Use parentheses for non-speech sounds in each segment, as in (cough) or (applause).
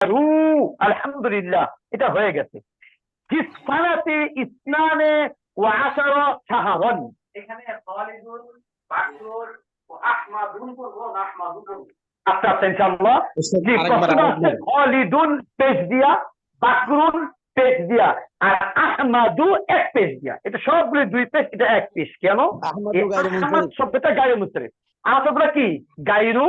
রু আলহামদুলিল্লাহ এটা হয়ে গেছে। ফিসানাতে ইসনানে আশারা এখানে খালিদুন ও আহমাদুন করব না আহমাদুন আচ্ছা আচ্ছা ইনশাআল্লাহ। জি খালিদুন পেজ দিয়া বাকরুন পেজ দিয়া আর আহমাদু এক পেজ দিয়া। এটা সবগুলো দুই পেজ এটা এক পেজ কেন? আহমদু। শব্দটা গায়রু মুনসারিফ আমার কি? গায়রু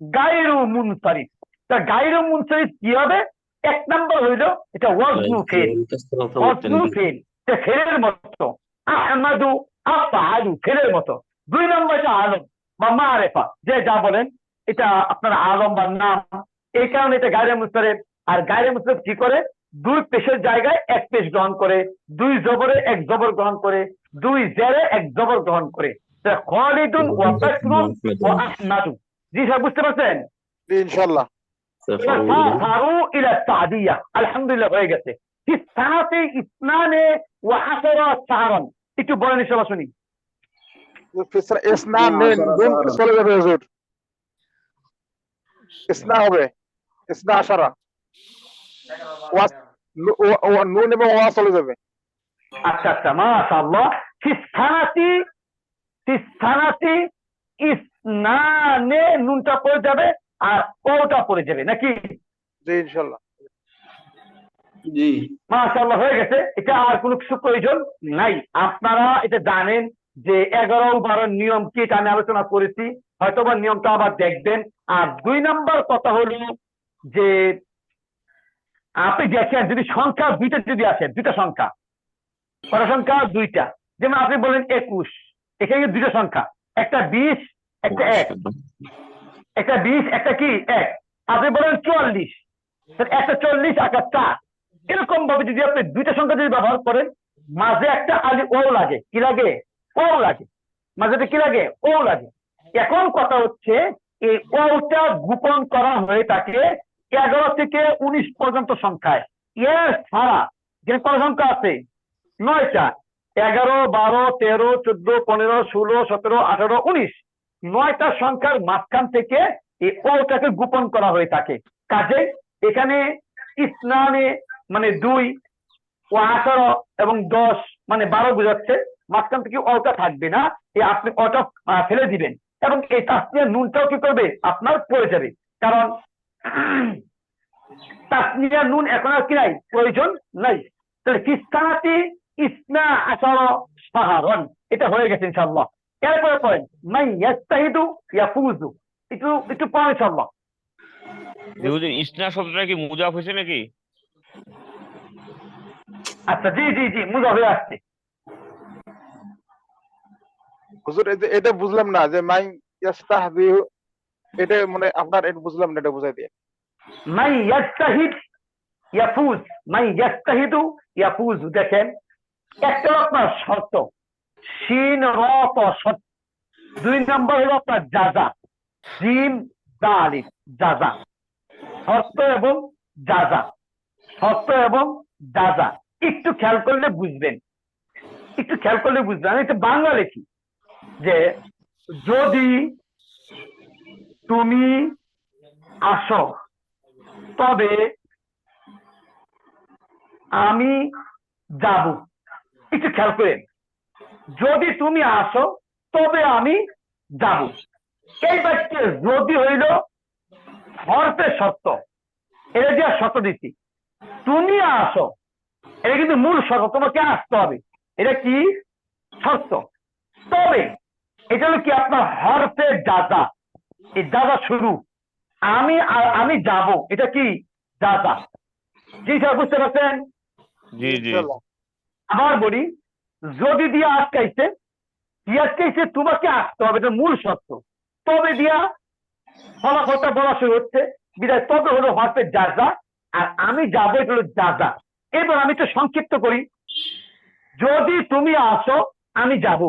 গায়রু মুনসারিফ তা গায়রু মুনসারিফ কি হবে এক নম্বর হইল এটা ওয়াজনু ফেল। ওয়াজনু ফেল। এটা ফেলের মতো। আহমাদু আফআলু ফেলের মতো। দুই নম্বর এটা আলম বা মারেফা যে যা বলেন এটা আপনার আলম বা নাম। এই কারণে এটা গায়রে মুস্তারেফ আর গায়রে মুস্তারেফ কি করে? দুই পেশের জায়গায় এক পেশ গ্রহণ করে দুই জবরে এক জবর গ্রহণ করে দুই জেরে এক জবর গ্রহণ করে। তা খালিদুন ওয়া বাকরুন ওয়া আহমাদু। জি স্যার বুঝতে পারছেন? জি, ইনশাল্লাহ ফাসারু ইলা তাদিয়া আলহামদুলিল্লাহ হয়ে গেছে في السنة اثنان وعشر شهرا একটু বলেন ইনশাআল্লাহ শুনি ফিসরা- ইসনা নেন গুণ চলে যাবে হুজুর ইসনা হবে ইসনা আশারা ওয়াস নু- ও- ও- নুন এবং ওয়া চলে যাবে আচ্ছা আচ্ছা মাশাআল্লাহ في السنة في السنة ইসনানে নুনটা পড়ে যাবে আর ওটা পড়ে যাবে নাকি? জি ইনশাল্লাহ। জি। মাশাআল্লাহ হয়ে গেছে। এটা আর কোনো কিছু প্রয়োজন নাই। আপনারা এটা জানেন যে এগারো বারো নিয়ম কি এটা আমি আলোচনা করেছি। হয়তো বা নিয়মটা আবার দেখবেন। আর দুই নাম্বার কথা হলো যে আপনি দেখেন যদি সংখ্যা দুইটা যদি আসে দুইটা সংখ্যা। কটা সংখ্যা? দুইটা। যেমন আপনি বলেন একুশ। এখানে দুইটা সংখ্যা। একটা বিশ একটা এক। একটা বিশ, একটা কি? এক। আপনি বলেন চুয়াল্লিশ। একটা চল্লিশ একটা চার। এরকম ভাবে যদি আপনি দুইটা সংখ্যা যদি ব্যবহার করেন, মাঝে একটা আলি ও লাগে। কি লাগে? ও লাগে। মাঝেটা কি লাগে? ও লাগে। এখন কথা হচ্ছে, এই ওটা গোপন করা হয়ে থাকে এগারো থেকে উনিশ পর্যন্ত সংখ্যায়। এর ছাড়া যে কত সংখ্যা আছে? নয়টা। এগারো, বারো, তেরো, চোদ্দ, পনেরো, ষোলো, সতেরো, আঠারো, উনিশ। নয়টা সংখ্যার মাঝখান থেকে এই ওটাকে গোপন করা হয়ে থাকে। কাজে এখানে ইসলামে মানে দুই ও আঠারো এবং দশ মানে বারো বোঝাচ্ছে, মাঝখান থেকে অটা থাকবে না এই আপনি অটা ফেলে দিবেন। এবং এই তাসনিয়ার নুনটাও কি করবে? আপনার পড়ে যাবে। কারণ (clears throat) তাসনিয়ার নুন এখন আর কি নাই? প্রয়োজন নাই। তাহলে কিস্তানাতি ইসনা আসার সাহারন এটা হয়ে গেছে ইনশাল্লাহ এরপরে পড়েন মাই ইয়াস্তাহিদু ইয়াফুজু একটু একটু পড়েন ইনশাল্লাহ হুজুর ইসনা শব্দটা কি মুজাফ হয়েছে নাকি? আচ্ছা জি জি জি মুজা হয়ে আসছে। হুজুর এই যে- এটা বুঝলাম না যে মাই ইয়াস্তাহদিউ এটা মানে আপনার এটা বুঝলাম না এটা বুঝাই দিয়ে। মাই ইয়াস্তাহিদ ইয়াফুজ। মাই ইয়াস্তাহিদু ইয়াফুজ দেখেন। একটা আপনার শর্ত। শিন র দুই নম্বর হলো আপনার জাজা জিম দালিম জাজা শর্ত এবং জাজা শর্ত এবং জাজা একটু খেয়াল করলে বুঝবেন। একটু খেয়াল করলে বুঝবেন। আমি একটু বাংলা লিখি। যে, যদি তুমি আসো, তবে আমি যাব। একটু খেয়াল করেন। যদি তুমি আসো তবে আমি যাব। এই বাক্যে যদি হইল হরফে সত্য। এটা যে শর্ত দিচ্ছি তুমি আসো এটা কিন্তু মূল শর্ত তোমাকে আসতে হবে। এটা কি? শর্ত তবে এটা হলো কি? আপনার হরফে দাদা এই দাদা শুরু। আমি আর আমি যাব। এটা কি? দাদা জি স্যার বুঝতে পারছেন? জি জি। আবার বলি যদি দিয়া আটকাইছে কি আটকাইছে, তোমাকে আসতে হবে, এটা মূল সত্য তবে দিয়া ফলাফলটা বলা শুরু হচ্ছে, বিদায়, তবে হলো হরফের জাজা আর আমি যাব এটা হলো জাজা এবার আমি তো সংক্ষিপ্ত করি। যদি তুমি আসো, আমি যাব।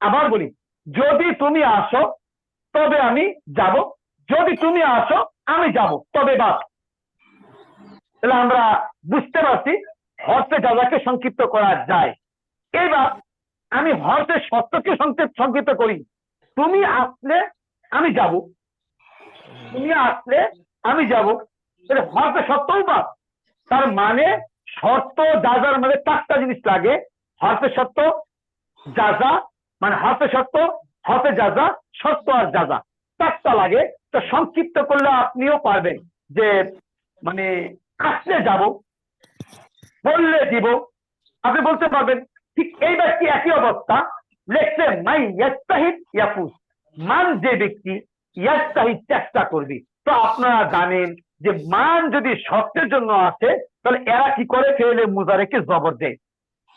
আবার বলি, যদি তুমি আসো, তবে আমি যাব। যদি তুমি আসো, আমি যাব। তবে বাস তাহলে আমরা বুঝতে পারছি হর্ষে জাজাকে সংক্ষিপ্ত করা যায়। এবার আমি হর্ষের সত্যকে সংক্ষিপ্ত সংক্ষিপ্ত করি। তুমি আসলে আমি যাব। তুমি আসলে আমি যাব। হরফে সত্যও বাদ। তার মানে শর্ত যাজার মানে চারটা জিনিস লাগে। হরফে সত্য যাজা মানে হরফে সত্য হরফে যাজা সত্য আর যাজা চারটা লাগে। তো সংক্ষিপ্ত করলে আপনিও পারবেন যে মানে আসলে যাব, বললে দিব। আপনি বলতে পারবেন। ঠিক এই ব্যক্তি একই অবস্থা? লেখছে মাই ইয়াস্তাহিদ ইয়াফুস। মান যে ব্যক্তি ইয়াস্তাহিদ চেষ্টা করবি, তো আপনারা জানেন যে মান যদি শর্তের জন্য আসে, তাহলে এরা কি করে? ফেলে মুজারেকে জবর দেয়।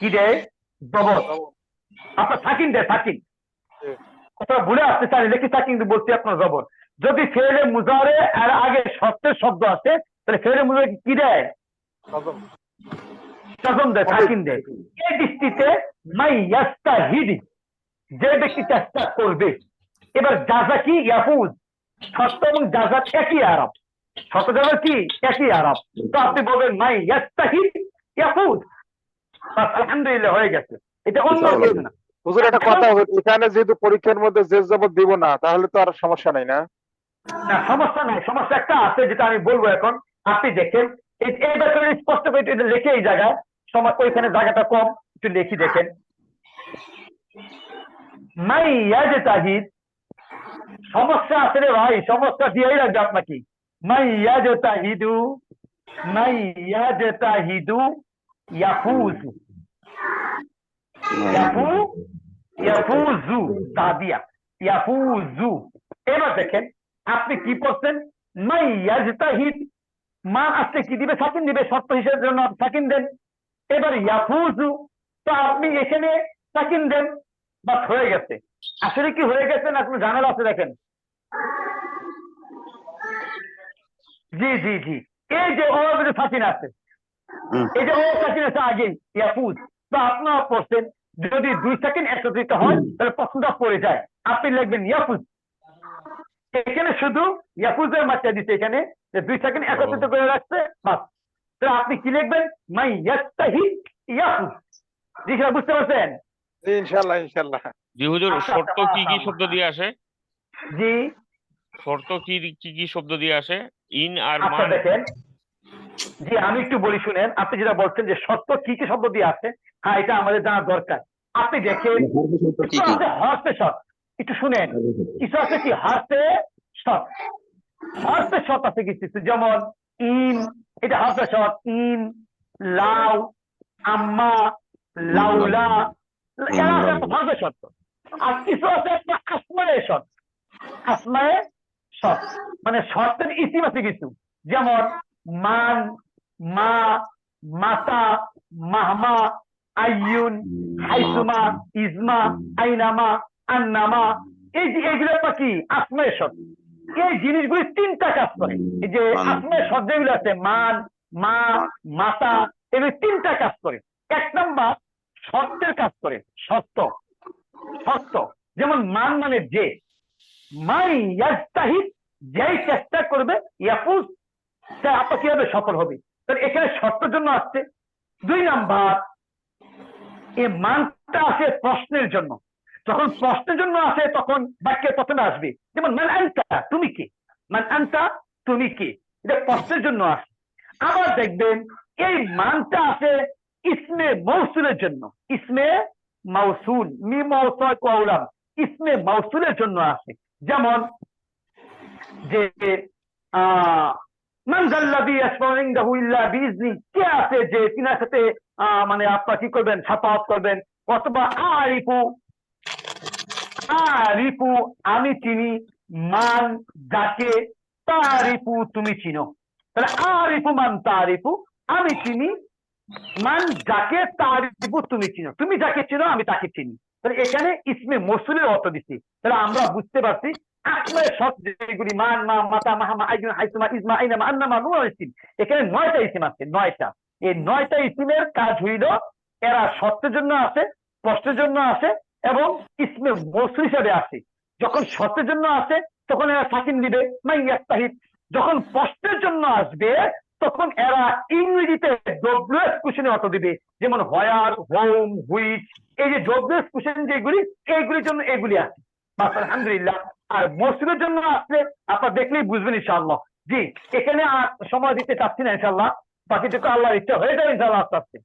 কি দেয়? জবর। আপনার সাকিন দেয়, সাকিন। কথা ভুলে আসতে চান লেখি সাকিন বলছি আপনার, জবর। যদি ফেলে মুজারে, এর আগে শর্তের শব্দ আছে তাহলে ফেলে মুজারে কি দেয়? সাকিন দেয় এই দৃষ্টিতে মাই ইয়াস্তাহিদ যে ব্যক্তি চেষ্টা করবে এবার যাজা কি ইয়াফুজ? সত্য এবং যাজা একই আরব। সত্য যাজা কি? একই আরব। তো আপনি বলবেন মাই ইয়াস্তাহিদ ইয়াফুজ? বাস, আলহামদুলিল্লাহ হয়ে গেছে। এটা অন্য কিছু না। হুজুর একটা কথা এখানে যেহেতু পরীক্ষার মধ্যে যে জবর দিব না তাহলে তো আর সমস্যা নাই না? না সমস্যা নাই। সমস্যা একটা আছে যেটা আমি বলব এখন। আপনি দেখেন এই- ব্যাপারে স্পষ্ট করে লিখে এই জায়গায়। সময় ওইখানে জায়গাটা কম, একটু লিখি দেখেন। মাই ইয়াজে তাহিদ সমস্যা আছে রে ভাই, সমস্যা দিয়েই রাখবে আপনাকে। মাই ইয়াজে তাহিদু মাই ইয়াজে তাহিদু ইয়াফু ইয়াফুজু তাদিয়া ইয়াফুজু। এবার দেখেন, আপনি কি করছেন মাই ইয়াজতাহিদ, মা আসতে কি দিবে? সাকিন দিবে, শর্ত হিসেবে জন্য সাকিন দেন। এবার ইয়াফুজু তো আপনি এখানে সাকিন দেন বাস হয়ে গেছে। আসলে কি হয়ে গেছে না কোনো ঝামেলা আছে দেখেন? জি জি জি। এই যে ওর মধ্যে সাকিন আছে। এই যে ও সাকিন আছে আগেই ইয়াফুজ তো আপনারা পড়ছেন যদি দুই সেকেন্ড একত্রিত হয় তাহলে প্রশ্নটা পড়ে যায়। আপনি লিখবেন ইয়াফুজ এখানে শুধু ইয়াফুজের মাত্রা দিচ্ছে এখানে যে দুই সেকেন্ড একত্রিত করে রাখছে বাস। তো আপনি কি লিখবেন? মাই ইয়াস্তাহি ইয়াফুজ জি স্যার বুঝতে পারছেন? জি, ইনশাল্লাহ ইনশাল্লাহ। জি হুজুর আচ্ছা, শর্ত কি কি আচ্ছা, শব্দ দিয়ে আসে? জি। শর্ত কি কি কি শব্দ দিয়ে আসে? ইন আর আচ্ছা মান। দেখেন। জি আমি একটু বলি শুনেন। আপনি যেটা বলছেন যে সত্য কি কি শব্দ দিয়ে আছে হ্যাঁ এটা আমাদের জানা দরকার। আপনি দেখেন কিছু আছে হর্ষে সৎ একটু শুনেন। কিছু আছে কি হর্ষে সৎ হর্ষে সৎ আছে কিছু। যেমন ইন এটা হর্ষে সৎ ইন লাউ আম্মা লাউলা এরা আর কিছু আছে সৎ মানে শর্তের আছে কিছু। যেমন মান মা মাতা মাহমা আইয়ুন হাইসুমা ইজমা আইনামা আন্নামা। এই যে এগুলো আপনার কি? আসমায় শব্দ এই জিনিসগুলি তিনটা কাজ করে। এই যে আসমায় শব্দ যেগুলো আছে মান মা মাতা এগুলি তিনটা কাজ করে। এক নাম্বার শর্তের কাজ করে সত্য সত্য যেমন মান মানে যে। মাই ইয়াজতাহিদ যেই চেষ্টা করবে ইয়াফুজ সে আপনার কীভাবে সফল হবে। তাহলে এখানে শর্তের জন্য আসছে। দুই নাম্বার এই মানটা আসে প্রশ্নের জন্য। যখন প্রশ্নের জন্য আসে, তখন বাক্যের প্রথমে আসবে। যেমন, মান আনতা, তুমি কে? মান আনতা, তুমি কে? এটা প্রশ্নের জন্য আসে। আবার দেখবেন, এই মানটা আসে ইসমে মৌসুলের জন্য। ইসমে মৌসুল মি মৌসুল কৌলাম ইসমে মৌসুলের জন্য আসে। যেমন, যে কে আছে যে, তিনার সাথে মানে আপনারা কি করবেন সাফাত করবেন? অথবা আরিফু আরিফু আমি চিনি। মান যাকে তারিফু তুমি চিনো। তাহলে আরিফু মান তারিফু আমি চিনি। মান যাকে তারিফু তুমি চিনো। তুমি যাকে চিনো, আমি তাকে চিনি। তাহলে এখানে ইসমে মসুলের অর্থ দিচ্ছি। তাহলে আমরা বুঝতে পারছি আসমায় সব যেগুলি মান, মা, মাতা মাহামা আইজুন হাইসুমা ইসমা নুয়া ইসিম এখানে নয়টা ইসিম আছে, নয়টা। এই নয়টা ইসিমের কাজ হইল, এরা সত্যের জন্য আছে প্রশ্নের জন্য আসে এবং ইসমে মসুল হিসাবে আসে। যখন সত্যের জন্য আসে, তখন এরা সাকিন দিবে মাই ইয়াস্তাহিদ যখন প্রশ্নের জন্য আসবে, তখন এরা ইংরেজিতে ডব্লিউএস কোশ্চেনের অর্থ দিবে। যেমন হয়ার, হোম, হুইচ, এই যে ডব্লিউএস কোশ্চেন যেগুলি, এইগুলির জন্য এগুলি আছে আলহামদুলিল্লাহ। আর মসজিদের জন্য আসলে আপনার দেখলেই বুঝবেন ইনশাআল্লাহ। জি, এখানে আর সময় দিতে চাচ্ছি না ইনশাল্লাহ বাকিটুকু আল্লাহর ইচ্ছা হয়ে যাবে ইনশাল্লাহ আস্তে আস্তে।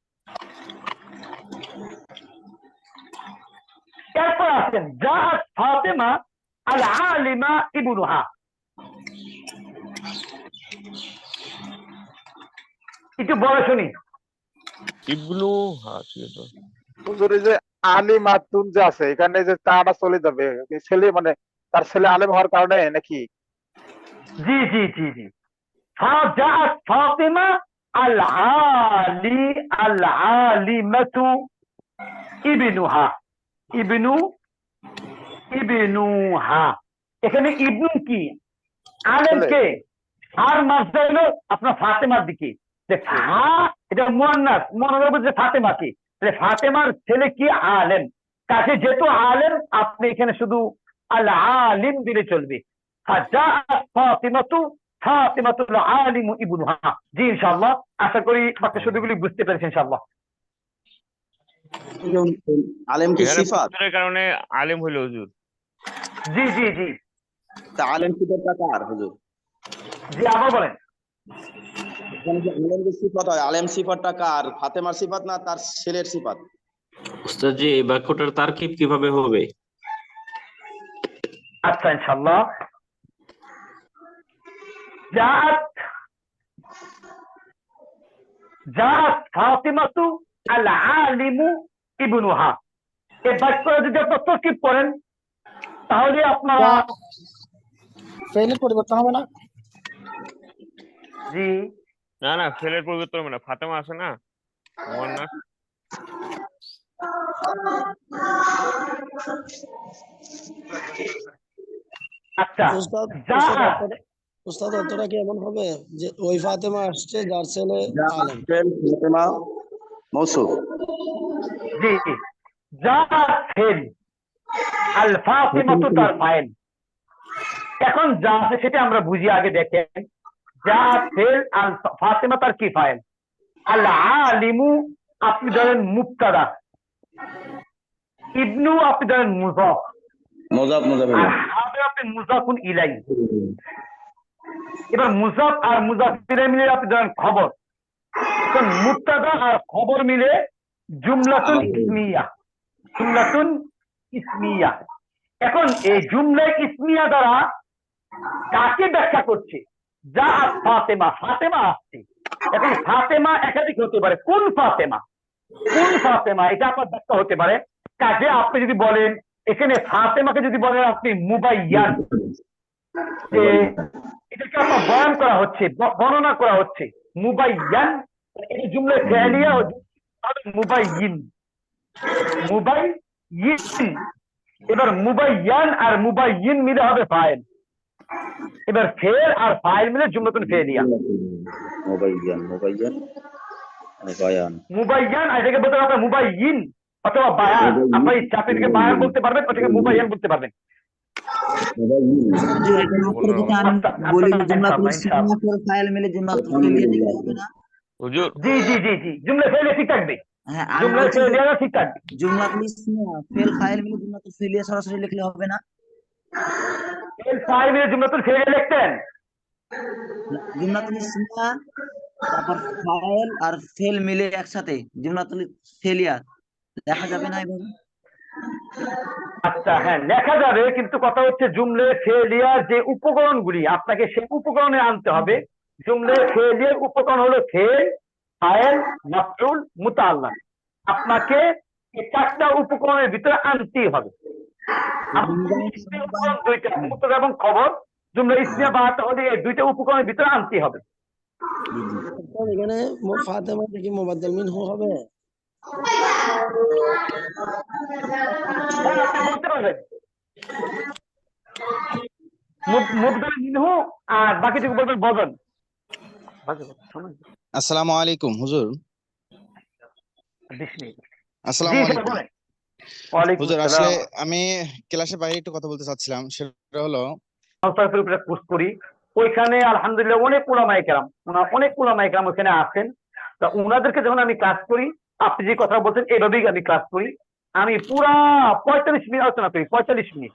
এরপর আসেন জাহাজ ফাতেমা আল আলিমা ইবুনুহা। একটু বলে শুনি। ইবনু যে যে আছে এখানে যে তারা চলে যাবে ছেলে মানে তার ছেলে আলিম হওয়ার কারণে নাকি? জি জি জি জি। ফাতেমা আল আলী আল আলিমাতু ইবনুহা। ইবনু ইবনুহা। এখানে ইবনু কি? আলেম কে? আর মাসটা হলো আপনার ফাতেমার দিকে। হা হ্যাঁ। এটা বলছে ফাতেমা কি? ফাতেমার ছেলে কি আলেম? কাছে যেহেতু আলেম আপনি এখানে শুধু আল আলিম দিলে চলবে। ফাতেমাতু ফাতেমাতুল আলিম জি ইনশাআল্লাহ। আশা করি বাকি শুধুগুলি বুঝতে পেরেছেন ইনশাআল্লাহ। আলেম কি সিফাত? কারণে আলেম হইল হুজুর। জি জি জি। তা আলেম সিফাতটা কার হুজুর? জি আবার বলেন। আলেম যে সিফাত হয় আলেম সিফাতটা কার? ফাতেমার সিফাত না তার ছেলের সিফাত? উস্তাদ জি এই বাক্যটার তারকিব কীভাবে হবে? আচ্ছা ইনশাআল্লাহ। জাআত জাআত ফাতিমাতু আল আলিমু ইবনুহা এই বাক্যটা যদি আপনার তরকিব করেন তাহলে আপনারা ফেলের পরিবর্তন হবে না? জি। না না ফেলের পরিবর্তন হবে না। ফাতেমা আছে না? মুয়ান্নাস আচ্ছা উস্তাদ অর্থটা- কি এমন হবে? যে ওই ফাতেমা আসছে যার ছেলে ফাতেমা। মৌসুফ জি জি। জাআত ফেল আল ফাতিমাতু তার ফাইল। এখন যা আছে সেটা আমরা বুঝি আগে দেখেন। যা ফেল আল ফাতিমা তার কি ফাইল? আল আলিমু আপনি ধরেন মুক্তাদা ইবনু আপনি ধরেন মুজফ। মোজাব আর হাবে আপনি মুজাফুন ইলাই এবার মুজাফ আর মুজাফিরে মিলে আপনি ধরেন খবর। মুক্তাদা আর খবর মিলে জুমলাতুন ইসমিয়া। জুমলাতুন ইসমিয়া। এখন এই জুমলা ইসমিয়া দ্বারা কাকে ব্যাখ্যা করছে? যা ফাতেমা ফাতেমা আসছে। এখন ফাতেমা একাধিক হতে পারে। কোন ফাতেমা? কোন ফাতেমা? এটা আপনার ব্যাখ্যা হতে পারে। কাজে আপনি যদি বলেন এখানে ফাতেমাকে যদি বলেন আপনি মুবাইয়ান এটাকে আপনার বয়ান করা হচ্ছে বর্ণনা করা হচ্ছে। মুবাইয়ান এটা জুমলে ফেলিয়া মুবাইয়িন। মুবাইয়িন। এবার মুবাইয়ান আর মুবাইয়িন মিলে হবে ফাইল। এবার ফের আর ফাইল মিলে জুমলাতুন ফেলিয়া। মোবাইয়ান মোবাইয়ান বয়ান। মুবাইয়ান এটাকে বলতে পারবেন মুবাইয়িন অথবা বায়ান। আপনার ইচ্ছা আপনি বায়ান বলতে পারবেন ওটাকে মুবাইয়ান বলতে পারবেন। তারপর আর ফেল মিলে একসাথে জুমলাতুল ফেলিয়া দেখা যাবে না এভাবে আচ্ছা হ্যাঁ লেখা যাবে কিন্তু কথা হচ্ছে জুমলে ফেলিয়ার যে উপকরণগুলি আপনাকে সেই উপকরণে আনতে হবে। জুমলে ফেলিয়ার উপকরণ হলো ফেল ফাইল মাফরুল মুতাআল্লাহ আপনাকে এই চারটা উপকরণের ভিতরে আনতেই হবে। উপকরণ দুইটা এবং খবর। জুমলে ইসমিয়া বানাতে হলে এই দুইটা উপকরণের ভিতরে আনতেই হবে। এখানে ফাতেমা থেকে মোবাদ্দেল মিনহু হবে। পারবেন মিনহু আর বাকিটুকু বলবেন বদন। বাকি বলবেন, সময় নেই। আসসালামু আলাইকুম হুজুর। আসসালামু আলাইকুম। হুজুর আসলে আমি ক্লাসের বাইরে একটু কথা বলতে চাচ্ছিলাম সেটা হলো করি। ওইখানে আলহামদুলিল্লাহ অনেক ওলামায়ে কেরাম অনেক ওলামায়ে কেরাম ওখানে আছেন। তা ওনাদেরকে যখন আমি কাজ করি আপনি যে কথা বলছেন এইভাবেই আমি ক্লাস করি। আমি পুরা পঁয়তাল্লিশ মিনিট আলোচনা করি পঁয়তাল্লিশ মিনিট।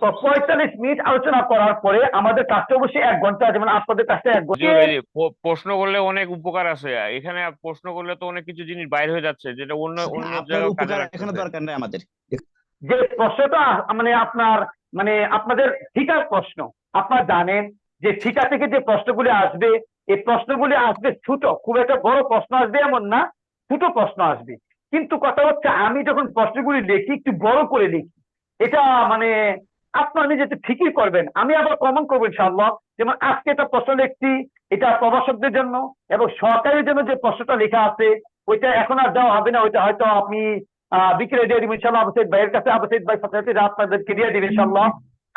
তো পঁয়তাল্লিশ মিনিট আলোচনা করার পরে আমাদের কাজটা অবশ্যই এক ঘণ্টা যেমন আপনাদের কাজটা এক ঘণ্টা প্রশ্ন করলে অনেক উপকার আছে। এখানে প্রশ্ন করলে তো অনেক কিছু জিনিস বাইরে হয়ে যাচ্ছে যেটা অন্য অন্য আপনার জায়গায় এখানে দরকার নেই আমাদের। যে প্রশ্নটা মানে আপনার মানে আপনাদের ঠিকার প্রশ্ন। আপনারা জানেন যে ঠিকা থেকে যে প্রশ্নগুলি আসবে এই প্রশ্নগুলি আসবে ছোট খুব একটা বড় প্রশ্ন আসবে এমন না। ছোট প্রশ্ন আসবে। কিন্তু কথা হচ্ছে, আমি যখন প্রশ্নগুলি লিখি একটু বড় করে লিখি এটা মানে আপনার নিজে তো ঠিকই করবেন। আমি আবার কমন করব ইনশাআল্লাহ, যেমন আজকে একটা প্রশ্ন লিখছি এটা প্রভাষকদের জন্য এবং সরকারের জন্য যে প্রশ্নটা লেখা আছে, ওইটা এখন আর দেওয়া হবে না, ওইটা হয়তো আপনি আহ বিকেলে দিয়ে দিবেন ইনশাল্লাহ আবু ভাইয়ের কাছে, আবু ভাই সাথে আপনাদেরকে দিয়ে দিবেন ইনশাল্লাহ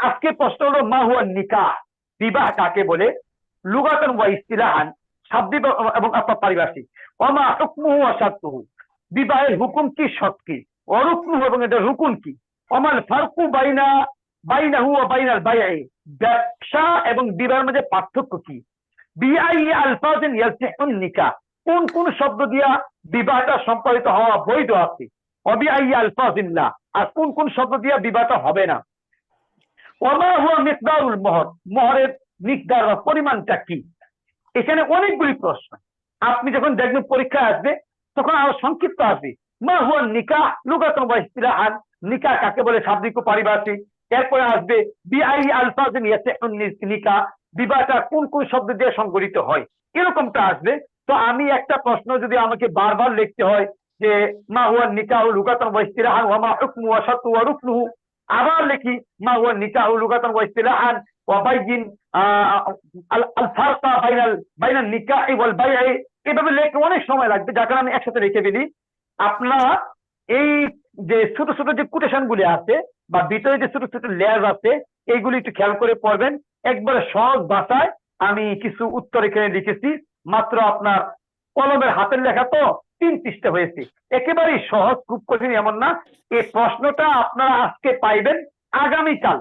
আজকে প্রশ্ন হলো, মা হুয়া নিকাহ বিবাহ কাকে বলে? লুগাতান ওয়া ইস্তিলাহান শাব্দিক এবং আপনার পারিভাষিক অমা হুকমুহু শারতুহু বিবাহের হুকুম কি, শর্ত কি? অরুকনুহু এবং এটা রুকুন কি? অমাল ফারকু বাইনা, বাইনাহু ওয়া বাইনাল বাই'i ব্যবসা এবং বিবাহের মধ্যে পার্থক্য কি? বিআই আলফাজিন ইয়াসিহুন নিকাহ কোন কোন শব্দ দিয়া বিবাহটা সম্পাদিত হওয়া বৈধ আছে? অবিআই আলফাজিল্লাহ আর কোন কোন শব্দ দিয়া বিবাহটা হবে না? ওমা হুয়া মিকদারুল মোহর। মোহরের মিকদার পরিমাণটা কি? এখানে অনেকগুলি প্রশ্ন। আপনি যখন দেখবেন পরীক্ষা আসবে, তখন আরও সংক্ষিপ্ত আসবে। মা হুয়া নিকাহ লুগাতম বা নিকাহ কাকে বলে? শাব্দিক পারিভাষিক। এরপরে আসবে, বিআই ইয়াসিহুন নিকাহ। বিবাহটা কোন কোন শব্দ দিয়ে সংগঠিত হয়? এরকমটা আসবে। তো আমি একটা প্রশ্ন যদি আমাকে বারবার লিখতে হয় যে, মা হুয়া নিকাহ, লুগাতান ওয়া ইস্তিলাহান, ওয়া মা হুকমু আবার লিখি, মা হুয়া নিকাহ, লুগাতান ওয়া ইস্তিলাহান ওয়া বাইয়িন আল ফারকা বাইনাল বাইনান নিকাহ এভাবে লিখতে অনেক সময় লাগবে যার কারণে আমি একসাথে রেখে ফেলি। আপনারা এই যে ছোট ছোট যে কোটেশন গুলি আছে বা ভিতরে যে ছোট ছোট লেয়ার আছে, এইগুলি একটু খেয়াল করে পড়বেন। একবারে সহজ ভাষায় আমি কিছু উত্তর এখানে লিখেছি, মাত্র আপনার কলমের হাতের লেখা তো তিন পৃষ্ঠা হয়েছে। একেবারেই সহজ, খুব কঠিন এমন না। এই প্রশ্নটা আপনারা আজকে পাইবেন আগামীকাল।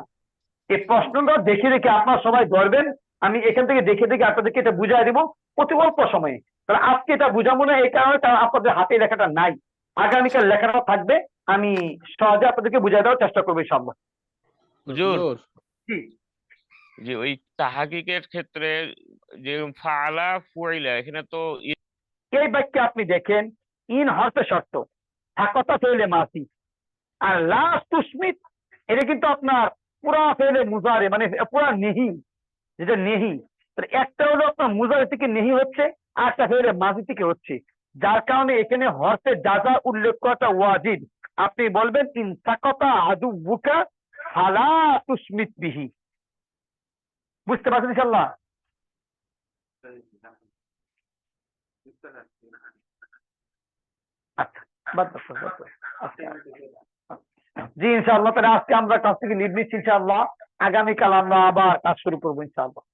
এই প্রশ্নটা দেখে দেখে আপনারা সবাই ধরবেন। আমি এখান থেকে দেখে দেখে আপনাদেরকে এটা বুঝাই দেবো অতি অল্প সময়ে। তাহলে আজকে এটা বুঝাবো না এই কারণে কারণ আপনাদের হাতে লেখাটা নাই। আগামীকাল লেখাটা থাকবে। আমি সহজে আপনাদেরকে বুঝাই দেওয়ার চেষ্টা করব হুজুর। জি। যে ওই তাহাকিকের ক্ষেত্রে যে ফাআলা ফুইলা এখানে তো এই বাক্যে আপনি দেখেন ইন হরফে শর্ত। থাকতা ফেলে মাসি। আর লাস্ট তুস্মিত এটা কিন্তু আপনার পুরা ফেলে মুজারে মানে পুরা নেহি যেটা নেহি। একটা হলো আপনার মুজারে থেকে নেহি হচ্ছে, আর একটা ফেলে মাসি থেকে হচ্ছে। যার কারণে এখানে হরফে দাদা উল্লেখ করাটা ওয়াজিব। আপনি বলবেন, ইন সাকতা আদু বুকা ফালা তুস্মিত বিহি। বুঝতে পারছেন ইনশাল্লাহ আচ্ছা বাদ আচ্ছা। জি, ইনশাআল্লাহ। তাহলে আজকে আমরা কাছ থেকে লিড নিচ্ছি, ইনশাআল্লাহ। আগামীকাল আমরা আবার কাজ শুরু করব, ইনশাআল্লাহ?